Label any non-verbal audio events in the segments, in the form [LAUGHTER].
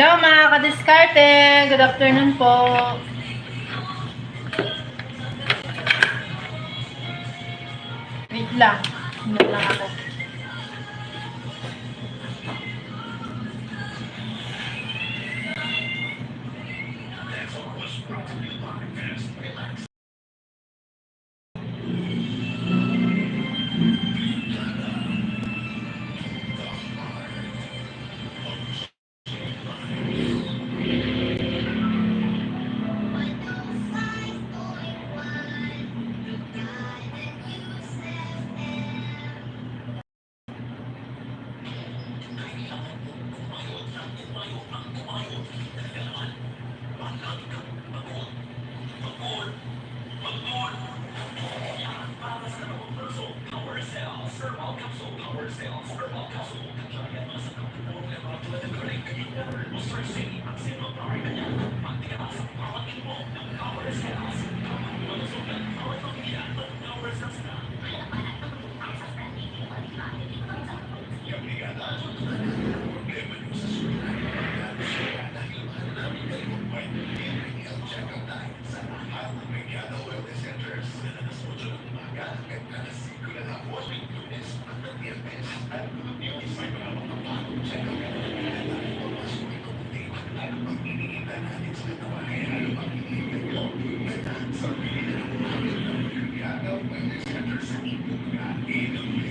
Hello mga kadiskarte! Good afternoon po. Wait lang.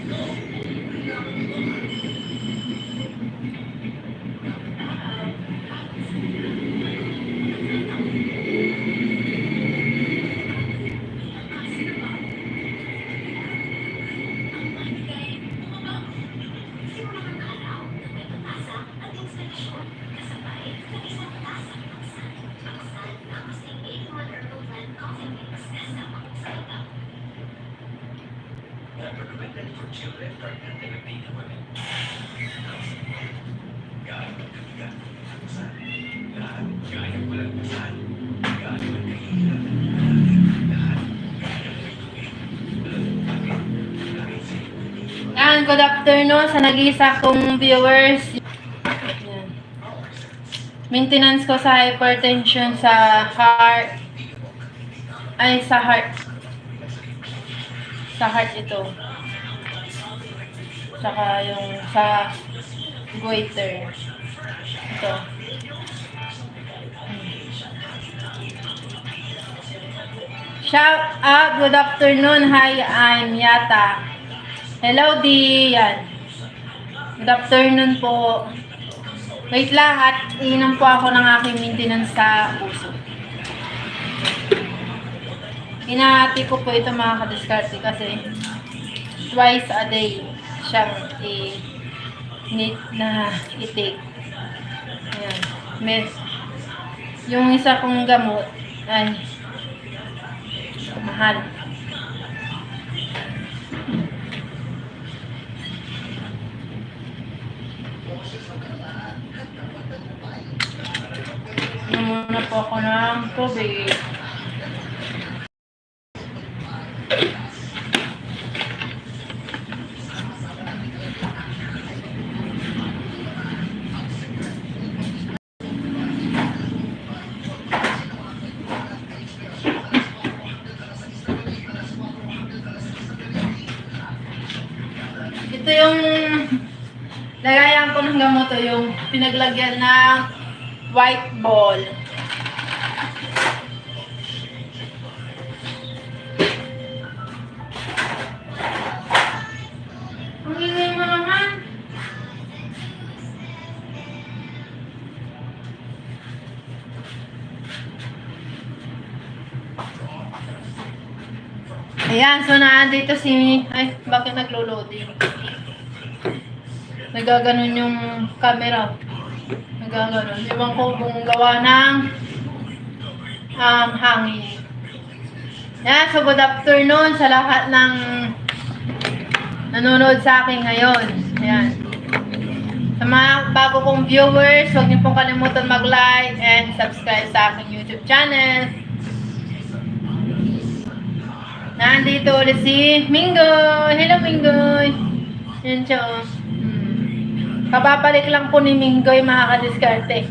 Go. Yan, good afternoon sa nag-iisa kong viewers. Maintenance ko sa hypertension sa heart. Ay, sa heart. Sa heart ito. Saka yung sa goiter. Ito. Shout out, good afternoon. Hi, I'm Yata. Hello, D. Yan. Good afternoon po. Wait lang at inom po ako ng aking maintenance sa puso. Hinahati ko po ito mga kadiskarte kasi twice a day siyang i need na i-take. Ayan. May, yung isa kong gamot ay mahal. Ano muna po ako ng tubig. Ito yung lagayan ko ng gamot, yung pinaglagyan ng white ball. Ayan, so naandito si... Ay, bakit naglo-loading? Nagaganon yung camera. Nagaganon. Iwan ko kung gawa ng um, hangin. Yan, so good afternoon sa lahat ng nanonood sa akin ngayon. Ayan. Sa mga bago kong viewers, huwag niyo pong kalimutan mag-like and subscribe sa aking YouTube channel. Nandito ulit si Mingoy. Hello, Mingoy. Yan siya, oh. Kababalik lang po ni Mingoy, mga kadiskarte.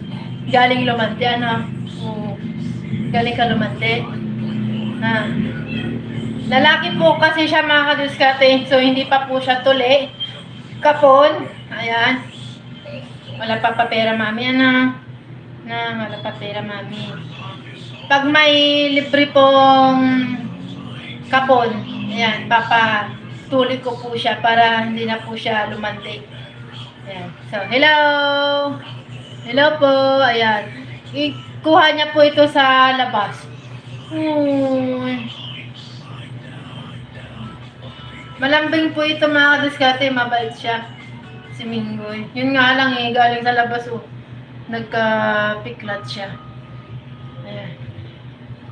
galing lumante, ano? Galing ka lumante. Ha? Lalaki po kasi siya mga kadiskate, so hindi pa po siya tuli. Kapon, ayan. Wala pa papera mami, ano? Na, wala pa pera mami. Pag may libre pong kapon, ayan, papa tuloy ko po siya para hindi na po siya lumante. So, hello! Hello po, ayan. Ikuha niya po ito sa labas. Uy. Malambing po ito mga kadiskate, mabait siya. Si Minggoy. Yun nga lang eh, galing sa labas oh. Nagka-piklat siya. Ayan.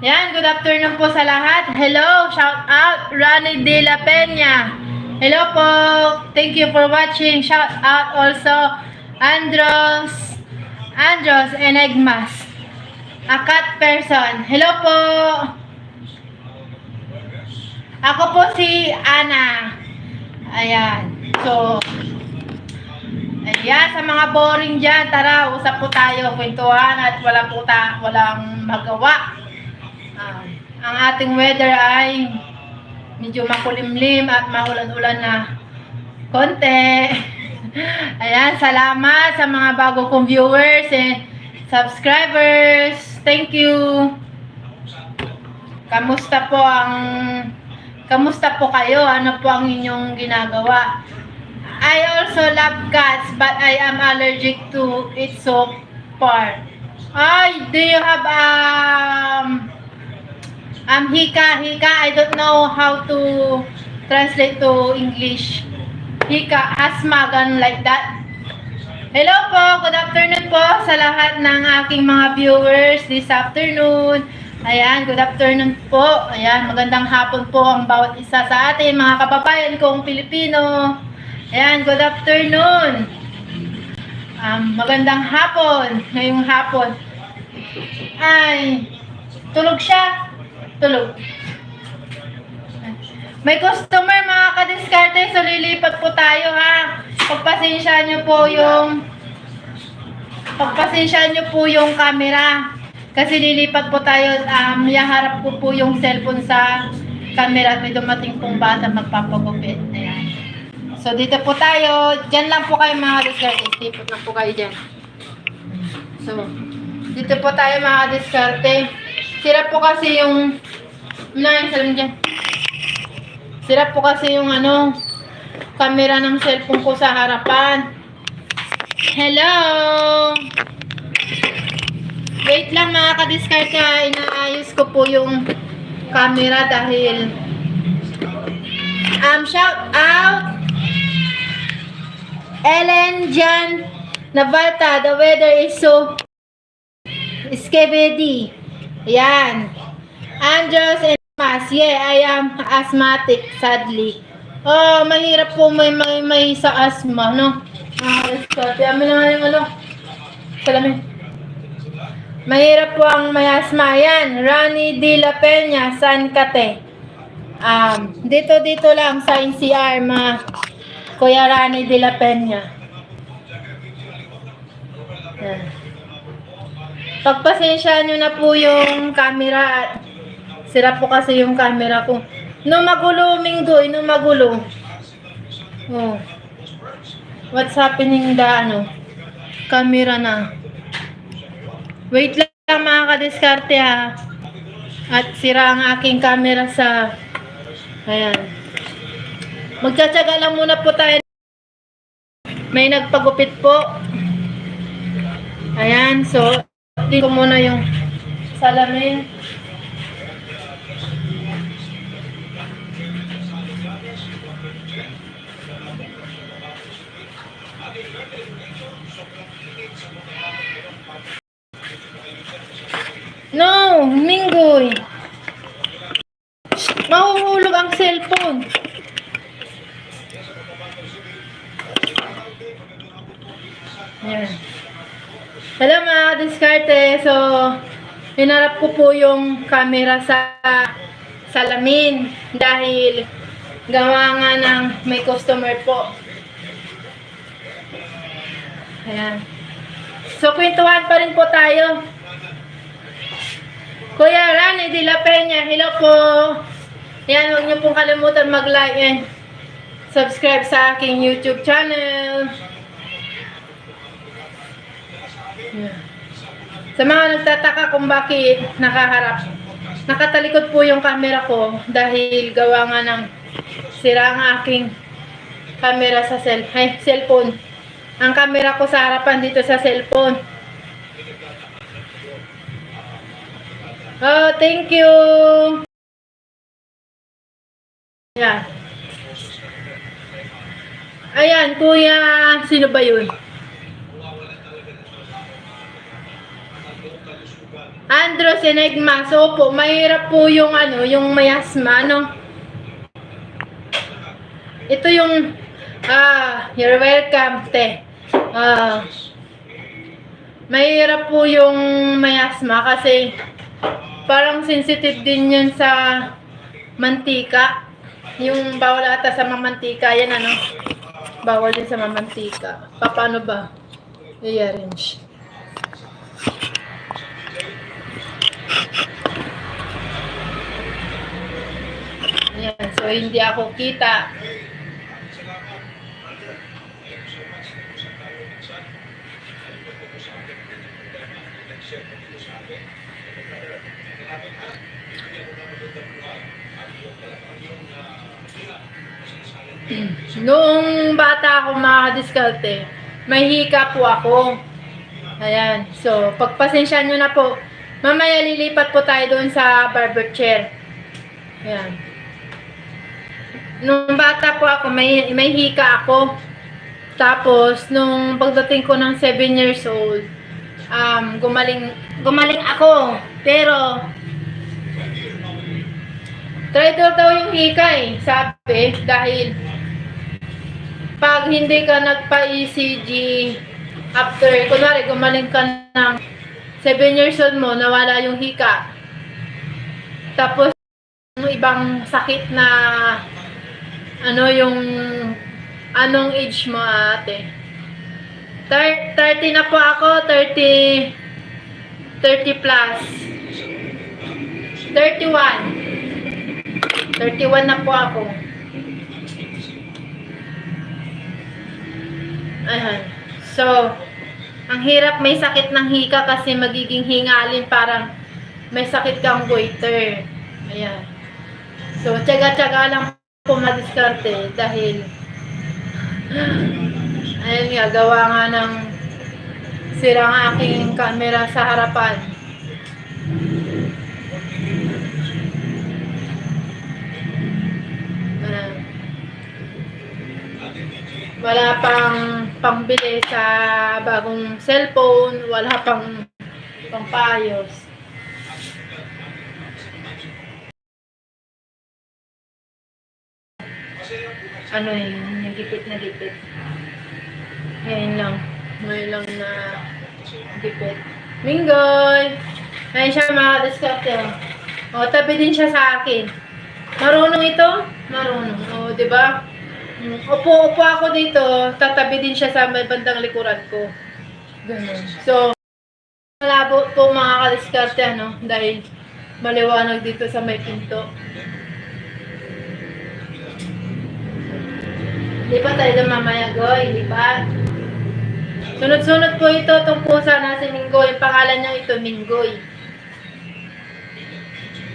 Yan, good afternoon po sa lahat. Hello, shout out Rani De La Peña. Hello po. Thank you for watching. Shout out also Andros Andros Enigmas. A cat person. Hello po. Ako po si Ana. Ayan. So, ayan, sa mga boring dyan, tara, usap po tayo, kwentuhan at wala po ta, walang magawa. Ah, ang ating weather ay medyo makulimlim at maulan-ulan na konti. [LAUGHS] Ayan, salamat sa mga bago kong viewers and subscribers. Thank you. Kamusta po ang Kamusta po kayo? Ano po ang inyong ginagawa? I also love cats but I am allergic to it so far. Ay, do you have um um hika hika? I don't know how to translate to English. Hika, asthma, ganun like that. Hello po, good afternoon po sa lahat ng aking mga viewers this afternoon. Ayan, good afternoon po. Ayan, magandang hapon po ang bawat isa sa atin, mga kababayan kong Pilipino. Ayan, good afternoon. Um, magandang hapon, ngayong hapon. Ay, tulog siya. Tulog. May customer mga kadiskarte, so lilipat po tayo ha. Pagpasensya nyo po yung pagpasensya nyo po yung camera. Kasi lilipat po tayo, um, yaharap ko po yung cellphone sa camera at may dumating pong bata magpapagupit. So dito po tayo, dyan lang po kayo mga diskarte. Lipot lang po kayo dyan. So, dito po tayo mga diskarte. Sira po kasi yung, yung salam dyan? Sira po kasi yung ano, camera ng cellphone ko sa harapan. Hello! Wait lang mga kadiskarte, inaayos ko po yung camera dahil um, shout out Ellen Jan Navalta, the weather is so skibidi. Yan. Andros and Mas, yeah, I am asthmatic, sadly. Oh, mahirap po may may, may sa asthma, no? Ah, amin naman yung ano. Salamin. Mahirap po ang may asma. Yan, Rani De La Peña, San Cate. Um, dito dito lang sa NCR, mga Kuya Rani De La Peña. Yan. Pagpasensya nyo na po yung camera at sira po kasi yung camera ko. No magulo, Minggoy, no magulo. Oh. What's happening the ano? Camera na. Wait lang mga kadiskarte ha. At sira ang aking camera sa... Ayan. Magtsatsaga lang muna po tayo. May nagpagupit po. Ayan, so, ko muna yung salamin. No, Minggoy. Mahuhulog ang cellphone. Yan. Mga diskarte. So, hinarap ko po yung camera sa salamin dahil gawa nga ng may customer po. Ayan. So, kwentuhan pa rin po tayo. Kuya Rani de la Peña, hello po. Yan, huwag niyo pong kalimutan mag-like and subscribe sa aking YouTube channel. Yan. Sa mga nagtataka kung bakit nakaharap, nakatalikod po yung camera ko dahil gawa nga ng sira ang aking camera sa cell, ay, cellphone. Ang camera ko sa harapan dito sa cellphone. Oh, thank you. Ayan. Ayan, kuya, sino ba yun? Andros Enigma. So po, mahirap po yung ano, yung mayasma, no? Ito yung, ah, you're welcome, te. Ah, mahirap po yung mayasma kasi parang sensitive din yun sa mantika. Yung bawal ata sa mamantika, yan ano. Bawal din sa mamantika. Pa, paano ba? I-arrange. Ayan, so hindi ako kita. Noong bata ako mga diskarte, may hika po ako. Ayan. So, pagpasensya nyo na po. Mamaya lilipat po tayo doon sa barber chair. Ayan. Nung bata po ako, may, may hika ako. Tapos, nung pagdating ko ng 7 years old, um, gumaling, gumaling ako. Pero, daw daw yung hika eh, sabi. Dahil, pag hindi ka nagpa-ECG after, kunwari, gumaling ka ng 7 years old mo, nawala yung hika. Tapos, yung ibang sakit na ano yung anong age mo ate? Thir- 30 na po ako, 30 30 plus. 31. 31 na po ako. Ayan. So, ang hirap may sakit ng hika kasi magiging hingalin parang may sakit kang goiter. Ayan. So, tsaga-tsaga lang po madiskarte dahil [GASPS] ayun nga, gawa nga ng sira ang aking camera sa harapan. Wala pang pambili sa bagong cellphone, wala pang pampayos. ano yun, yung gipit na gipit. Ngayon lang. Ngayon lang na gipit. Minggoy! Ngayon siya mga diskarte. O, tabi din siya sa akin. Marunong ito? Marunong. O, di ba? Upo, upo ako dito. Tatabi din siya sa may bandang likuran ko. Ganun. So, malabo po mga kadiskarte, ano? Dahil maliwanag dito sa may pinto. Lipat tayo doon mamaya, Goy. Lipat. Sunod-sunod po ito, itong pusa na si Minggoy. Pangalan niya ito, Minggoy.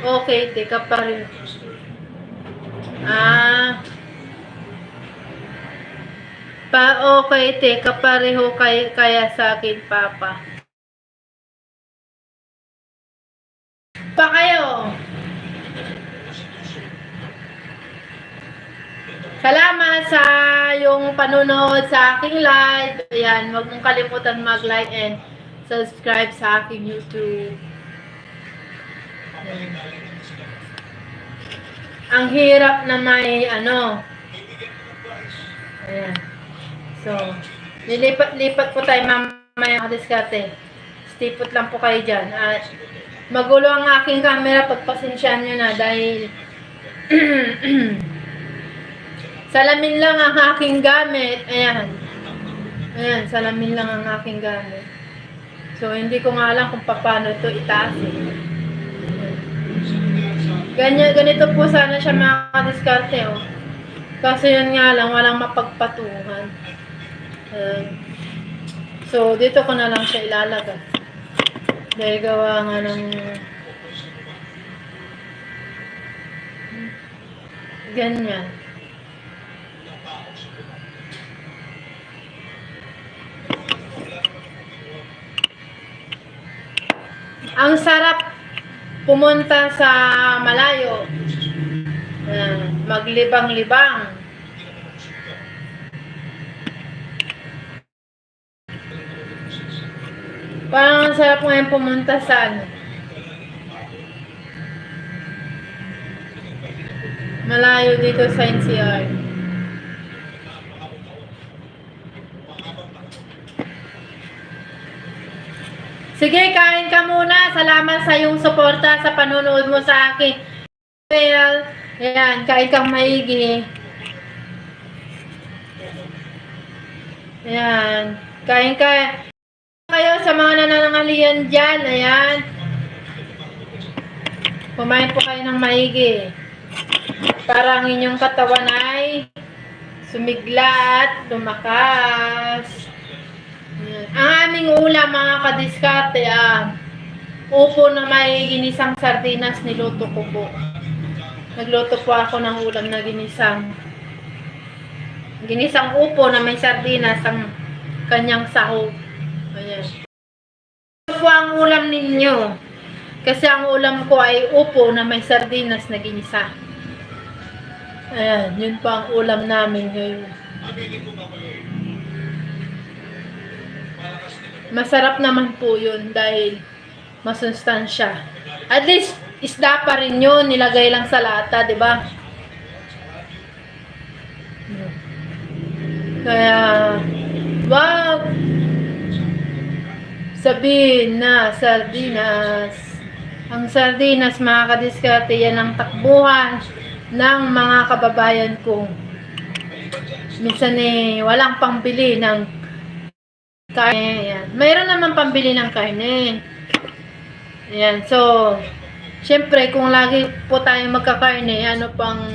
Okay, teka pa rin. Ah. Pa, okay, teka pareho kay, kaya sa akin, Papa. Pa kayo. Salamat sa yung panunood sa aking live. Ayan, huwag mong kalimutan mag-like and subscribe sa aking YouTube. Ayan. Ang hirap na may ano. Ayan. So, lilipat-lipat po tayo mamaya kadiskate. Stipot lang po kayo dyan. At magulo ang aking camera. Pagpasensyahan nyo na dahil [CLEARS THROAT] Salamin lang ang aking gamit. Ayan. Ayan, salamin lang ang aking gamit. So, hindi ko nga alam kung paano ito itaas eh. Ganyan, ganito po sana siya makadiskarte oh. Kasi yun nga lang, walang mapagpatuhan. Ayan. so, dito ko na lang siya ilalagay. Dahil gawa nga ng... Ganyan. Ang sarap pumunta sa malayo. Ayan, maglibang-libang. Parang ang sarap ngayon pumunta sa ano. Malayo dito sa NCR. Sige, kain ka muna. Salamat sa iyong suporta sa panonood mo sa akin. Well, ayan, kain kang maigi. Ayan, kain ka. Kayo sa mga nananangalian dyan, ayan. Kumain po kayo ng maigi. Para ang inyong katawan ay sumigla at lumakas. Ayan. Ang aming ulam mga kadiskarte ah, upo na may ginisang sardinas niluto ko po. Nagluto po ako ng ulam na ginisang ginisang upo na may sardinas ang kanyang sahog. Ayan. Ito po ang ulam ninyo. Kasi ang ulam ko ay upo na may sardinas na ginisa. Ayan, yun po ang ulam namin ngayon. Masarap naman po yun dahil masustansya. At least, isda pa rin yun. Nilagay lang sa lata, di ba? Kaya, wag sabihin na sardinas. Ang sardinas, mga kadiskarte, yan ang takbuhan ng mga kababayan ko. Minsan eh, walang pangbili ng karne. Yan. Mayroon naman pambili ng karne. Yan. So, syempre, kung lagi po tayo magkakarne, ano pang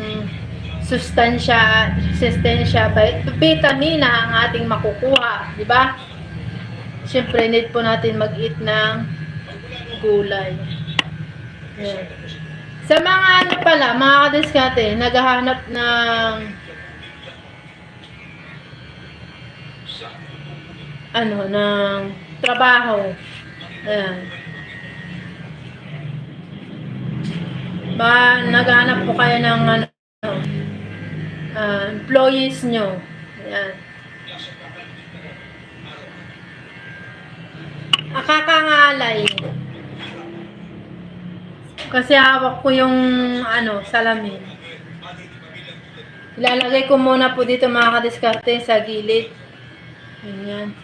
sustansya, sustensya, vitamina ang ating makukuha. Di ba? Syempre, need po natin mag-eat ng gulay. Yan. Sa mga ano pala, mga kadiskate, naghahanap ng ano, ng trabaho. Ayan. Ba, naghahanap po kayo ng ano, ah, employees nyo. Ayan. Akakangalay. Kasi hawak ko yung ano, salamin. Ilalagay ko muna po dito mga kadiskarte sa gilid. Ganyan.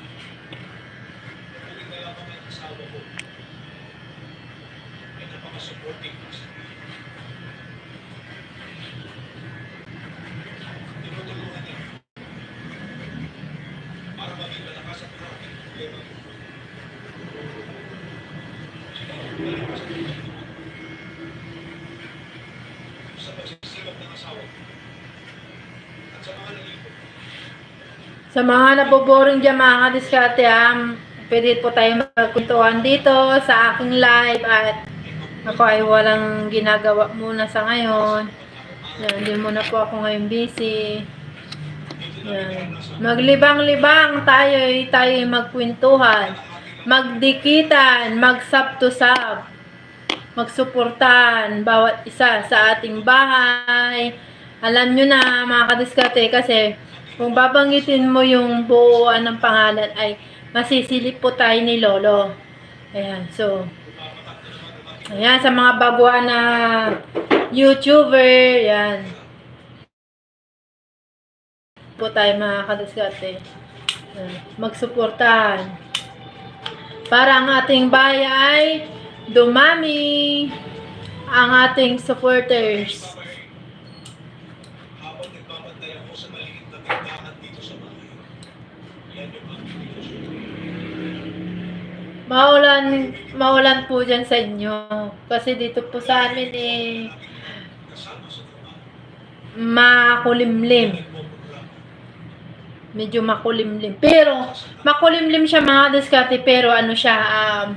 Sa mga naboboring dyan mga kadiskarte, um, pwede po tayo magkwentuhan dito sa aking live at ako ay walang ginagawa muna sa ngayon. Yan, hindi muna po ako ngayon busy. Yan. Maglibang-libang tayo, tayo magkwentuhan. Magdikitan, magsap to sap. Magsuportan bawat isa sa ating bahay. Alam nyo na mga kadiskate kasi kung babanggitin mo yung buuan ng pangalan ay masisilip po tayo ni Lolo. Ayan, so Ayan, sa mga baguhan na YouTuber, yan. Po tayo mga kadiskate. Magsuportahan. Para ang ating bahay ay dumami ang ating supporters. Maulan, maulan po dyan sa inyo. Kasi dito po sa amin eh, makulimlim. Medyo makulimlim. Pero, makulimlim siya mga diskarte, pero ano siya, um,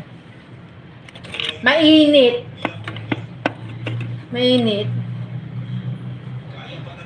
mainit. Mainit. Ayan mga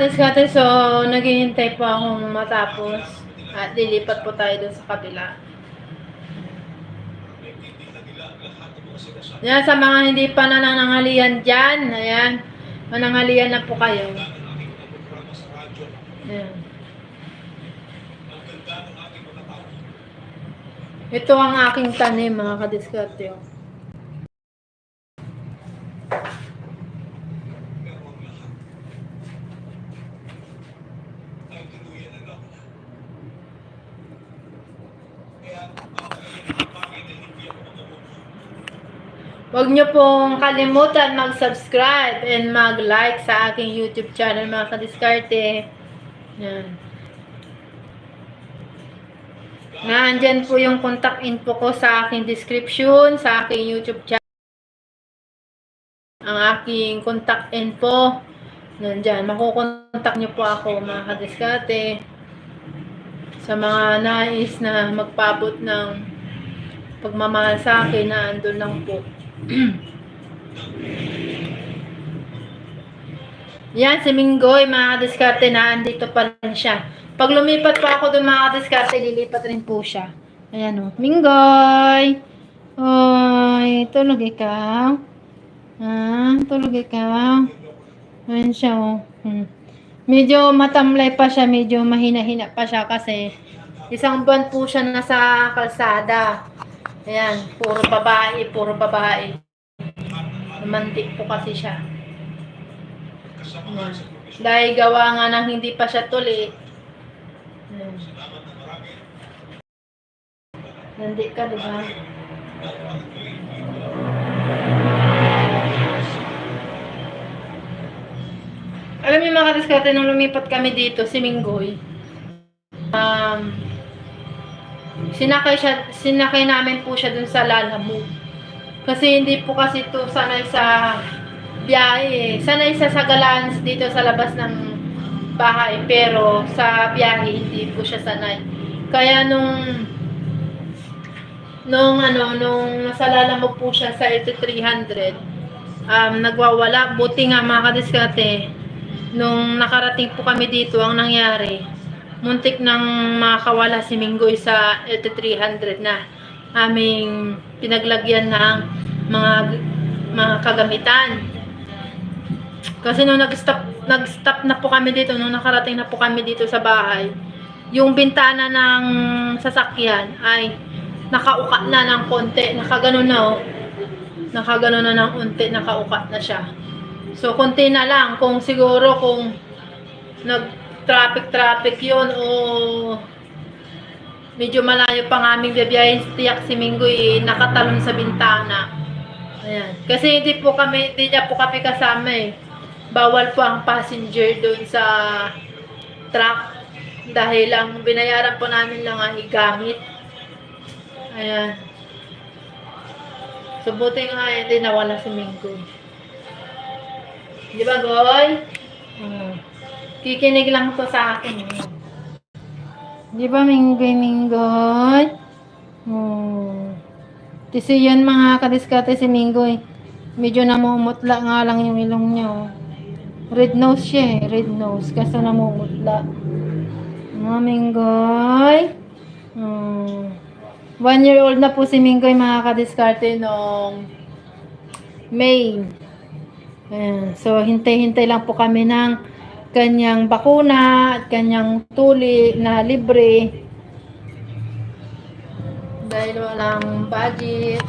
diskarte, so naghihintay po akong matapos at lilipat po tayo dun sa kabila. Yan, sa mga hindi pa nananangalian dyan, ayan, manangalian na po kayo. Ayan. Ito ang aking tanim mga kadiskarte. oh. Huwag niyo pong kalimutan mag-subscribe and mag-like sa aking YouTube channel mga kadiskarte. Yan. Nandyan po yung contact info ko sa aking description, sa aking YouTube channel. Ang aking contact info. Nandyan. Makukontak niyo po ako mga kadiskarte. Sa mga nais na magpabot ng pagmamahal sa akin na andun lang po. [CLEARS THROAT] Yan, si Minggoy, mga diskarte na andito pa rin siya. Pag lumipat pa ako doon mga diskarte, lilipat rin po siya. Ayan o. Minggoy! Oy, tulog ikaw? Ah, tulog ikaw? Ayan siya o. Hmm. Medyo matamlay pa siya, medyo mahina-hina pa siya kasi isang buwan po siya nasa kalsada. Ayan, puro babae, puro babae. Romantic po kasi siya. Ayan. Dahil gawa nga ng hindi pa siya tuli. Ayan. Nandi ka, di ba? Alam niyo mga kadiskarte, nung lumipat kami dito, si Minggoy, um, sinakay, siya, sinakay namin po siya dun sa Lalamove. Kasi hindi po kasi to sanay sa biyahe. eh. Sanay sa sagalan dito sa labas ng bahay. Pero sa biyahe, hindi po siya sanay. Kaya nung nung ano, nung nasa Lalamove po siya sa 8300, um, nagwawala. Buti nga mga kadiskate, nung nakarating po kami dito, ang nangyari, muntik nang makawala si Minggoy sa 8300 na aming pinaglagyan ng mga mga kagamitan. Kasi nung nag-stop nag-stop na po kami dito, nung nakarating na po kami dito sa bahay, yung bintana ng sasakyan ay nakauka na ng konti, nakaganon na oh. Nakaganon na ng unti, nakauka na siya. So, konti na lang. Kung siguro kung nag-traffic-traffic yun o medyo malayo pang aming bibiyahin tiyak si Minggoy nakatalon sa bintana. Ayan. Kasi hindi po kami, hindi niya po kami kasama eh. Bawal po ang passenger doon sa truck. Dahil ang binayaran po namin lang ay gamit. Ayan. So, buti nga hindi nawala si Minggoy. Di ba, Goy? Hmm. Kikinig lang to sa akin. eh. Di ba, Minggoy, Minggoy? Hmm. Kasi yan mga kadiskate si Minggoy. Medyo namumutla nga lang yung ilong niya. Oh. Red nose siya eh. Red nose. Kaso namumutla. Mga Minggoy. Hmm. One year old na po si Minggoy mga kadiskarte noong May. Ayan. So, hintay-hintay lang po kami ng kanyang bakuna at kanyang tuli na libre. Dahil walang budget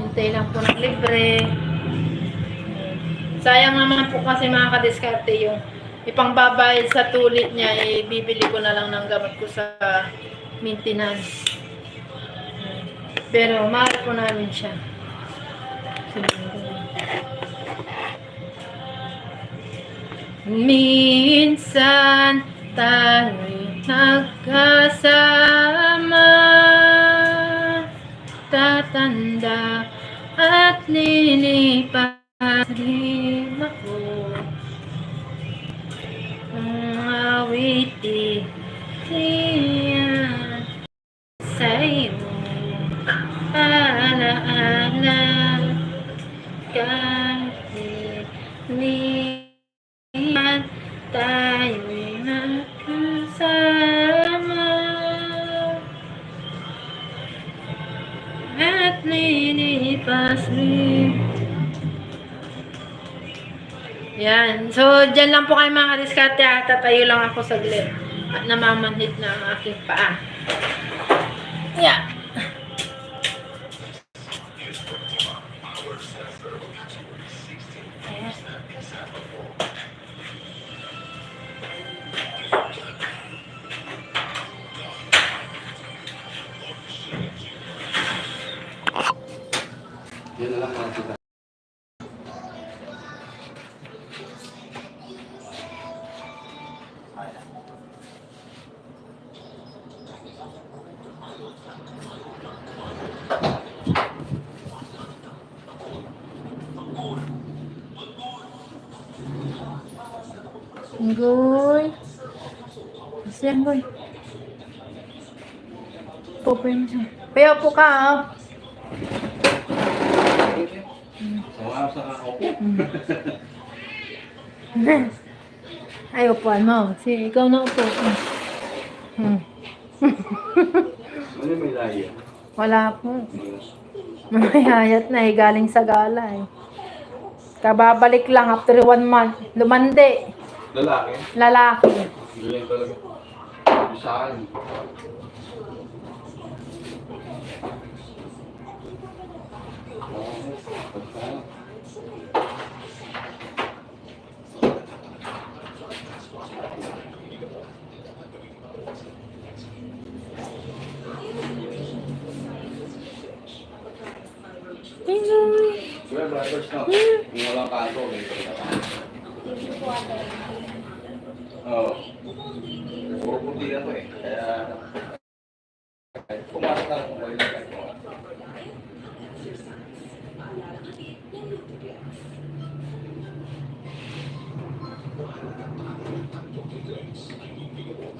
hintay lang po ng libre. Sayang naman po kasi mga kadiskarte yung ipangbabayad sa tuli niya eh, bibili ko na lang ng gamot ko sa maintenance. Pero mahal po namin siya Minsan tayo'y nagkasama. Tatanda at lilipas rin ako. Ang awitin Yan. So, dyan lang po kayo mga kadiskarte. ha. Tatayo lang ako saglit. At namamanhid na ang aking paa. Yeah. Yun na lang Mo siya. Kaya po ka, ah. Sa sa kakaupo. Ay, upuan mo. Si, ikaw na upo. Hmm. Ano may lahi? Wala po. Mamayayat na eh, galing sa gala eh. Kababalik lang after one month. Lumande. Lalaki? Lalaki. Galing talaga. Yung Wala ka ako, Oo. Puro puti ako eh. Kaya, pumasok ako ngayon.